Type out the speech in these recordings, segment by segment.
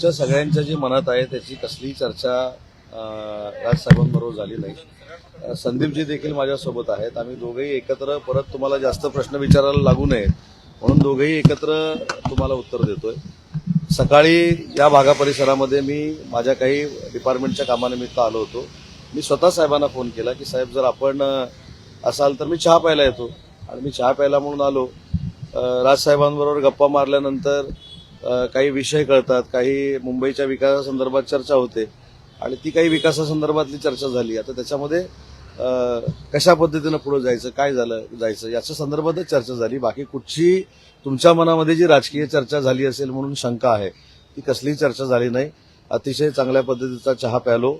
आमच्या सगळ्यांच्या जी मनात आहे त्याची कसलीही चर्चा राजसाहेबांबरोबर झाली नाही. संदीपजी देखील माझ्यासोबत आहेत. आम्ही दोघेही एकत्र परत तुम्हाला जास्त प्रश्न विचारायला लागू नये म्हणून दोघेही एकत्र तुम्हाला उत्तर देतोय. सकाळी या भागा परिसरामध्ये मी माझ्या काही डिपार्टमेंटच्या कामानिमित्त आलो होतो. मी स्वतः साहेबांना फोन केला की साहेब जर आपण असाल तर मी चहा प्यायला येतो. आणि मी चहा प्यायला म्हणून आलो. राजसाहेबांबरोबर गप्पा मारल्यानंतर काही विषय कळतात काही मुंबईच्या विकासासंदर्भात चर्चा होते आणि ती काही विकासासंदर्भातली चर्चा झाली. आता त्याच्यामध्ये कशा पद्धतीनं पुढे जायचं काय झालं जायचं याच्या संदर्भातच चर्चा झाली. बाकी कुठची तुमच्या मनामध्ये जी राजकीय चर्चा झाली असेल म्हणून शंका आहे ती कसलीही चर्चा झाली नाही. अतिशय चांगल्या पद्धतीचा चहा प्यालो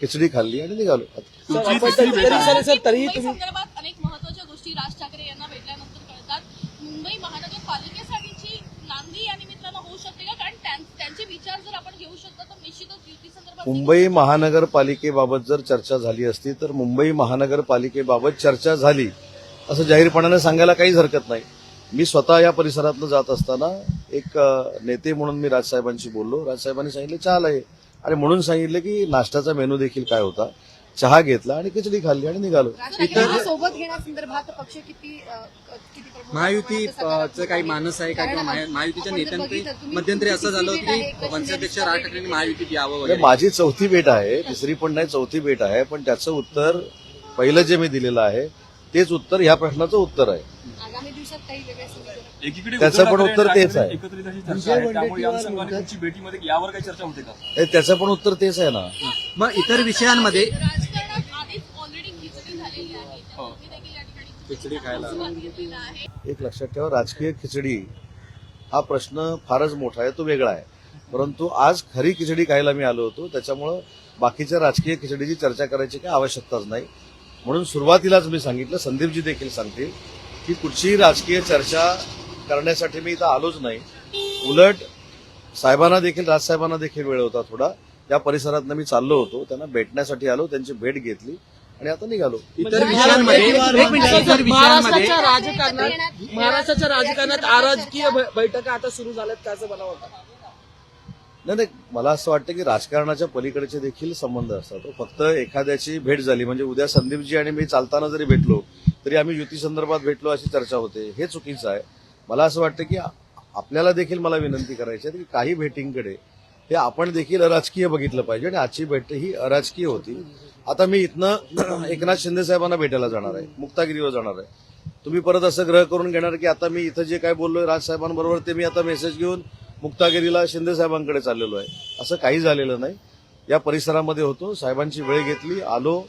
खिचडी खाल्ली आणि निघालो. तरीही तुम्ही संदर्भात अनेक महत्त्वाच्या गोष्टी राज ठाकरे यांना भेटल्यानंतर कळतात मुंबई महानगरपालिकेसाठीची नांदी या निमित्तानं होऊ शकते का कारण त्यां- त्यांचे विचार जर आपण घेऊ शकतो तर निश्चितच युती संदर्भात मुंबई महानगरपालिकेबाबत जर चर्चा झाली असती तर मुंबई महानगरपालिकेबाबत चर्चा झाली असं जाहीरपणाने सांगायला काहीच हरकत नाही. मी स्वतः या परिसरातनं जात असताना एक नेते म्हणून मी राजसाहेबांशी बोललो. राजसाहेबांनी सांगितले चाल आहे. आणि म्हणून सांगितलं की नाश्त्याचा मेनू देखील काय होता? चहा घेतला आणि खिचडी खाल्ली आणि निघालो. ठाकरेंना सोबत घेण्यासंदर्भात पक्ष किती अ, किती महायुतीचं काही मानस आहे का किंवा कारण महा- महायुतीच्या आपण बघितलं, तुम्ही मध्यंतरी असं झालं होतं आहे, की वंशाध्यक्ष राज ठाकरेंनी महायुतीत यावं म्हणजे वगैरे माझी चौथी भेट आहे तिसरी पण नाही चौथी भेट आहे पण त्याचं उत्तर पहिलं जे मी दिलेलं आहे तेच उत्तर ह्या प्रश्नाचं उत्तर आहे. आगामी दिवसात काही वेगळे समीकरण एकीकडे त्याचं पण उत्तर तेच आहे. एकत्रित अशी चर्चा आहे. त्यामुळे या अनुषंगाने तुमची भेटीमध्ये यावर काही चर्चा होते का? हे त्याचं पण उत्तर तेच आहे ना. मग इतर विषयांमध्ये राजकारणात आधीच ऑलरेडी खिचडी झालेली आहे त्यामुळे मी देखील या ठिकाणी खिचडी खायला. एक लक्षात ठेवा राजकीय खिचडी हा प्रश्न फारच मोठा आहे तो वेगळा आहे. परंतु आज खरी खिचडी खायला मी आलो होतो त्याच्यामुळं बाकीच्या राजकीय खिचडीची चर्चा करायची काही आवश्यकताच नाही. म्हणून सुरुवातीलाच मी सांगितलं संदीपजी देखील सांगतील की कुठचीही राजकीय चर्चा करण्यासाठी मी इथं आलोच नाही. उलट साहेबांना देखील राजसाहेबांना देखील वेळ होता थोडा. या परिसरातनं मी चाललो होतो त्यांना भेटण्यासाठी आलो त्यांची भेट घेतली. आणि आता निघालो. इतर विषयांमध्ये एक मिनिट इतर विषयांमध्ये महाराष्ट्राच्या राजकारणात महाराष्ट्राच्या राजकारणात अराजकीय बै- बैठका आता सुरू झाल्यात का असं मला वाटतं नाही नाही मला असं वाटतं की राजकारणाच्या पलीकडचे देखील संबंध असतात. हो. फक्त एखाद्याची भेट झाली म्हणजे उद्या संदीपजी आणि मी चालताना जरी भेटलो तरी आम्ही युती संदर्भात भेटलो अशी चर्चा होते. हे चुकीचं आहे. मला असं वाटतं की आपल्याला देखील मला विनंती करायची आहे की काही भेटींकडे हे आपण देखील अराजकीय बघितलं पाहिजे आणि आजची भेट ही अराजकीय होती. आता मी इथनं एकनाथ शिंदे साहेबांना भेटायला जाणार आहे. मुक्तागिरीवर जाणार आहे. तुम्ही परत असं ग्रह करून घेणार की आता मी इथं जे काय बोललोय राजसाहेबांबरोबर ते मी आता मेसेज घेऊन मुक्तागिरीला शिंदे साहेबांकडे चाललेलो आहे. असं काही झालेलं नाही. या परिसरामध्ये होतो. साहेबांची वेळ घेतली आलो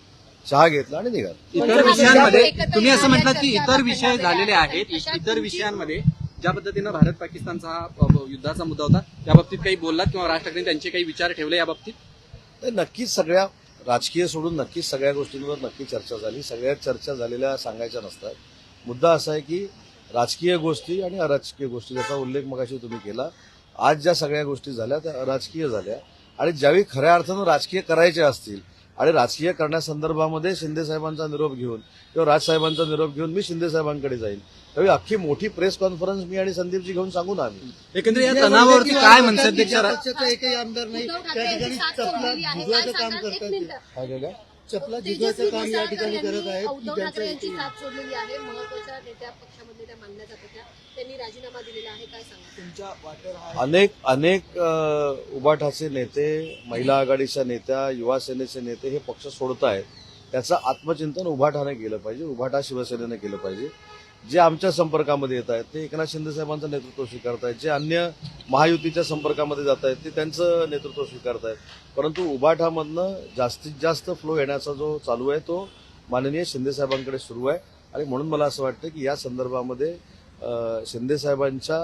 चहा घेतला आणि निघालो. इतर विषयांमध्ये तुम्ही असं म्हटलं की इतर विषय झालेले आहेत. इतर विषयांमध्ये ज्या पद्धतीनं भारत पाकिस्तानचा हा युद्धाचा मुद्दा होता त्या बाबतीत काही बोललात किंवा राज ठाकरे त्यांचे काही विचार ठेवले या बाबतीत? नक्कीच सगळ्या राजकीय सोडून नक्कीच सगळ्या गोष्टींवर नक्की चर्चा झाली. सगळ्या चर्चा झालेल्या सांगायच्या नसतात. मुद्दा असा आहे की राजकीय गोष्टी आणि अराजकीय गोष्टी ज्याचा उल्लेख मगाशी तुम्ही केला आज ज्या सगळ्या गोष्टी झाल्या त्या अराजकीय झाल्या. आणि ज्यावेळी खऱ्या अर्थानं राजकीय करायचे असतील आणि राजकीय करण्यासंदर्भामध्ये शिंदे साहेबांचा निरोप घेऊन किंवा राजसाहेबांचा निरोप घेऊन मी शिंदे साहेबांकडे जाईल त्यावेळी अख्खी मोठी प्रेस कॉन्फरन्स मी आणि संदीपजी घेऊन सांगून आम्ही. एकंदरीत या तणावावरती काय म्हणतात एकही आमदार नाही. त्या ठिकाणी काम करतात चपला झिजवायचं काम या ठिकाणी करत आहेत की उद्धव ठाकरे यांची साथ सोडलेली आहे. महत्त्वाच्या नेत्या पक्षामध्ये त्या मानल्या जात होत्या. त्यांनी राजीनामा दिलेला आहे. काय सांगा तुमच्या वाटेवर अनेक अनेक अ, उबाठाचे नेते महिला आघाडीच्या नेत्या युवा सेनेचे नेते हे पक्ष सोडत आहेत त्याचं आत्मचिंतन उभाठाने केलं पाहिजे उभाठा शिवसेनेने केलं पाहिजे. जे आमच्या संपर्कामध्ये येत आहेत ते एकनाथ शिंदे साहेबांचं नेतृत्व स्वीकारत आहेत जे अन्य महायुतीच्या संपर्कामध्ये जात आहेत ते त्यांचं नेतृत्व स्वीकारत आहेत परंतु उभाठामधनं जास्तीत जास्त फ्लो येण्याचा जो चालू आहे तो माननीय शिंदे साहेबांकडे सुरू आहे. आणि म्हणून मला असं वाटतं की या संदर्भामध्ये शिंदे साहेबांच्या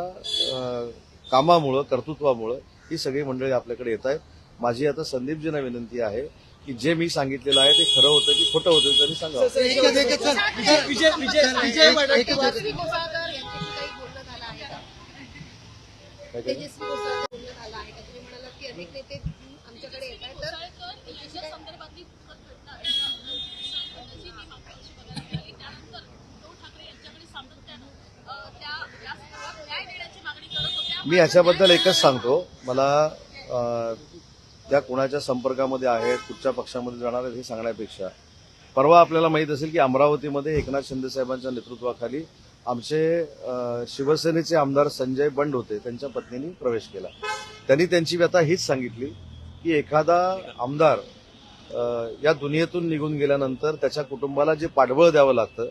कामामुळं कर्तृत्वामुळं ही सगळी मंडळी आपल्याकडे येत आहेत. माझी आता संदीपजींना विनंती आहे की जे मी सांगितलेलं आहे ते खरं होतं की खोटं होतं तरी सांगा. मी याच्याबद्दल एकच सांगतो. मला अं, त्या कोणाच्या संपर्कामध्ये आहेत कुठच्या पक्षामध्ये जाणार आहेत हे सांगण्यापेक्षा. परवा आपल्याला माहीत असेल की अमरावतीमध्ये एकनाथ शिंदे साहेबांच्या नेतृत्वाखाली आमचे शिवसेनेचे आमदार संजय बंड होते. त्यांच्या पत्नीने प्रवेश केला. त्यांनी त्यांची व्यथा हीच सांगितली की एखादा आमदार या दुनियेतून निघून गेल्यानंतर त्याच्या कुटुंबाला जे पाठबळ द्यावं लागतं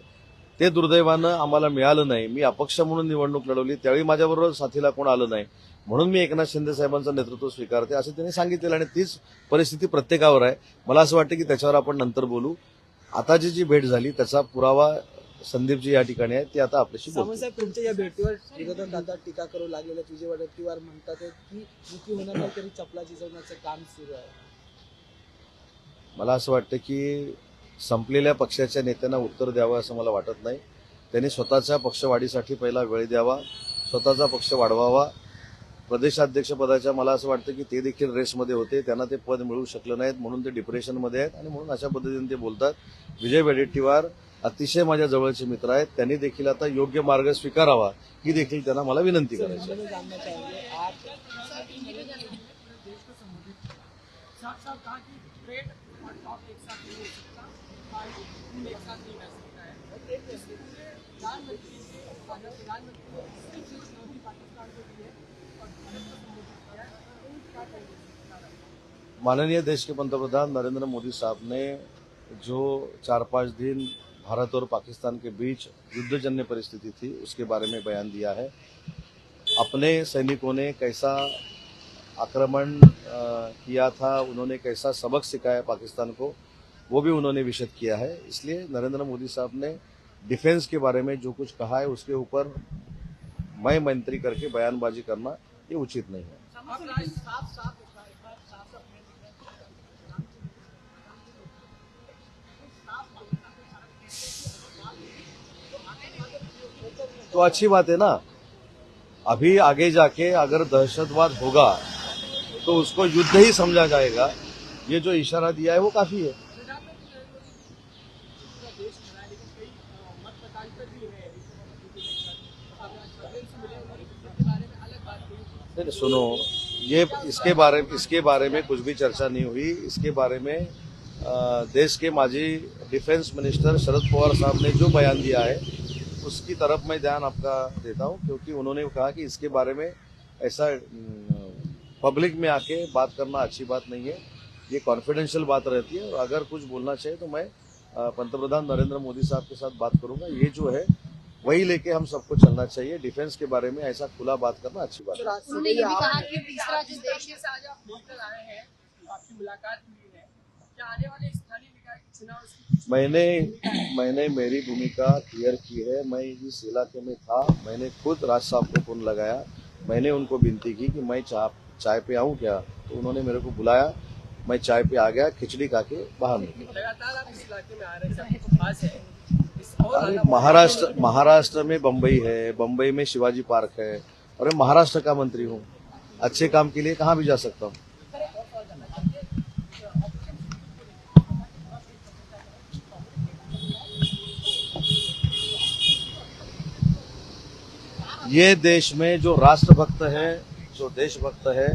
ते दुर्दैवानं आम्हाला मिळालं नाही. मी अपक्ष म्हणून निवडणूक लढवली त्यावेळी माझ्याबरोबर साथीला कोण आलं नाही. म्हणून मी एकनाथ शिंदे साहेबांचं नेतृत्व स्वीकारते असं त्यांनी सांगितलेलं आणि तीच परिस्थिती प्रत्येकावर आहे. मला असं वाटतं की त्याच्यावर आपण नंतर बोलू. आता जी जी भेट झाली त्याचा पुरावा संदीपजी या ठिकाणी आहे ते आता आपल्याशी साहेब तुमच्या या भेटीवर विरोधक आता टीका करू लागलेले. विजय वडेट्टीवार म्हणतात की युती होणार नाही तरी चपला झिजवण्याचं काम सुरू आहे. मला असं वाटतं की संपलेल्या पक्षाच्या नेत्यांना उत्तर द्यावं असं मला वाटत नाही. त्यांनी स्वतःच्या पक्षवाढीसाठी पहिला वेळ द्यावा स्वतःचा पक्ष वाढवावा प्रदेशाध्यक्षपदाच्या मला असं वाटतं की ते देखील रेसमध्ये होते. त्यांना ते पद मिळू शकलं नाहीत म्हणून ते डिप्रेशनमध्ये आहेत आणि म्हणून अशा पद्धतीने ते बोलतात. विजय वडेट्टीवार अतिशय माझ्या जवळचे मित्र आहेत. त्यांनी देखील आता योग्य मार्ग स्वीकारावा ही देखील त्यांना मला विनंती करायची आहे. माननीय देश के पंतप्रधान नरेंद्र मोदी साहब ने जो चार पाँच दिन भारत और पाकिस्तान के बीच युद्धजन्य परिस्थिति थी, उसके बारे में बयान दिया है। अपने सैनिकों ने कैसा आक्रमण किया था, उन्होंने कैसा सबक सिखाया पाकिस्तान को, वो भी उन्होंने विशद किया है। इसलिए नरेंद्र मोदी साहब ने डिफेंस के बारे में जो कुछ कहा है, उसके ऊपर मैं मंत्री करके बयानबाजी करना ये उचित नहीं है। तो अच्छी बात है ना। अभी आगे जाके अगर दहशतवाद होगा तो उसको युद्ध ही समझा जाएगा। ये जो इशारा दिया है, वो काफ़ी है। नहीं, सुनो ये इसके बारे इसके बारे में कुछ भी चर्चा नहीं हुई। इसके बारे में देश के माजी डिफेंस मिनिस्टर शरद पवार साहब ने जो बयान दिया है उसकी तरफ़ मैं ध्यान आपका देता हूँ क्योंकि उन्होंने कहा कि इसके बारे में ऐसा पब्लिक में आके बात करना अच्छी बात नहीं है। ये कॉन्फिडेंशियल बात रहती है और अगर कुछ बोलना चाहिए तो मैं पंतप्रधान नरेंद्र मोदी साहब के साथ बात करूँगा। ये जो है वही लेके हम सबको चलना चाहिए। डिफेंस के बारे में ऐसा खुला बात करना अच्छी बात है। उन्होंने ये भी कहा कि तीसरा जो देश है। मैंने मैंने मेरी भूमिका क्लियर की है। मैं इस इलाके में था। मैंने खुद राज साहब को फ़ोन लगाया। मैंने उनको विनती की कि मैं चाय चाय पे आऊँ क्या? तो उन्होंने मेरे को बुलाया। मैं चाय पे आ गया खिचड़ी खा के बाहर निकला। लगातार आप इस इलाके में आ रहे हैं। महाराष्ट्र महाराष्ट्र में बम्बई है बम्बई में शिवाजी पार्क है। और मैं महाराष्ट्र का मंत्री हूँ। अच्छे काम के लिए कहाँ भी जा सकता हूँ? ये देश में जो राष्ट्रभक्त है, जो देशभक्त है,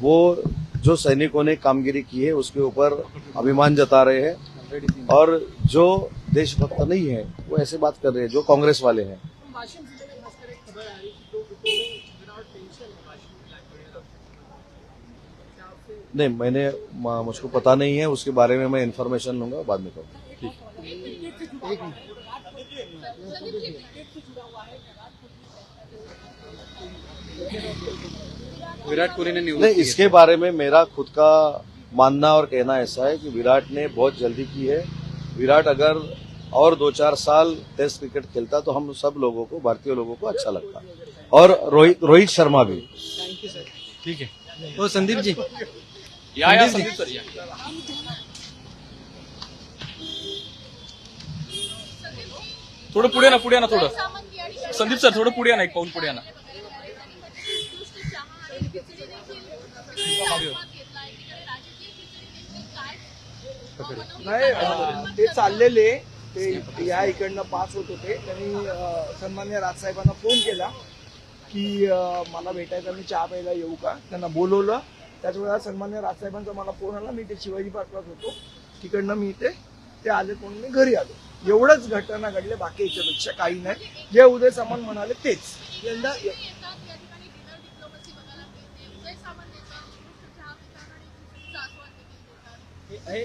वो जो सैनिकों ने कामगिरी की है, उसके ऊपर अभिमान जता रहे हैं। और जो देशभक्त नहीं है वो ऐसे बात कर रहे हैं जो कांग्रेस वाले हैं। नहीं मैंने मुझको पता नहीं है उसके बारे में मैं इन्फॉर्मेशन लूँगा बाद में कहूँगा विराट कोहली ने नहीं इसके बारे में मेरा खुद का मानना और कहना ऐसा है कि विराट ने बहुत जल्दी की है। विराट अगर और दो चार साल टेस्ट क्रिकेट खेलता तो हम सब लोगों को भारतीय लोगों को अच्छा लगता। और रोहित रोहित शर्मा भी. ठीक हो। संदीप जी। या या संदीप सर या। थोडं पुढे ना पुढे ना थोडं। संदीप सर थोडं पुढे ना एक पाऊल पुढे ना। नाही ते चाललेले ते या इकडनं पास होत होते. त्यांनी सन्मान्य राजसाहेबांना फोन केला की मला भेटायचं मी चहा प्यायला येऊ का? त्यांना बोलवलं. त्याच वेळेला सन्मान्य राजसाहेबांचा मला फोन आला. मी ते शिवाजी पार्कलाच होतो. तिकडनं मी इथे ते आले कोण मी घरी आलो. एवढंच घटना घडले. बाकी याच्यापेक्षा काही नाही. जे उदय सामान म्हणाले तेच. यंदा हे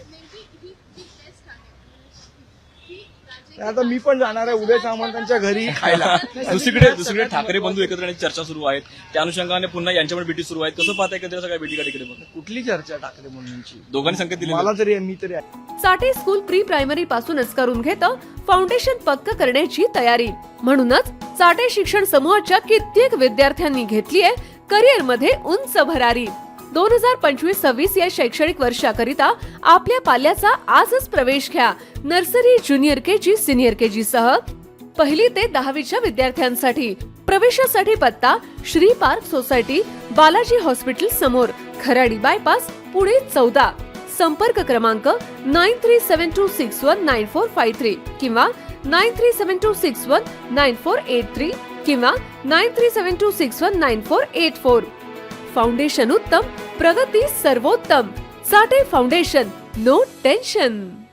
आणि आता मी पण जाणार आहे उदय सामंतांच्या घरी. खायला. दुसरीकडे दुसरीकडे ठाकरे बंधू एकत्र येण्याची चर्चा सुरू आहेत. त्या अनुषंगाने पुन्हा यांच्यामध्ये भेटी सुरू आहेत. कसं पाहताय एकत्र सगळ्या भेटी तिकडे बघ कुठली चर्चा टाकले म्हणूनची दोघांनी संकेत दिले मला तरी मी तरी आहे. साठे स्कूल प्री प्रायमरी पासूनच करून घेतं फाउंडेशन पक्क करण्याची तयारी. म्हणूनच साठे शिक्षण समूहाच्या कित्येक विद्यार्थ्यांनी घेतलीये करिअरमध्ये उंच भरारी. दोन हजार पंचवीस सव्वीस या शैक्षणिक वर्षाकरिता आपल्या पाल्याचा आजच प्रवेश घ्या. Nursery junior K G senior K G सह पहिली ते दहावीच्या विद्यार्थ्यांसाठी प्रवेशासाठी पत्ता Shri park society Balaji hospital समोर खराडी बायपास पुणे चौदा. संपर्क क्रमांक nine three seven two six one nine four five three किंवा nine three seven two six one nine four eight three किंवा nine three seven two six one nine four eight four foundation उत्तम प्रगती सर्वोत्तम साठे foundation no tension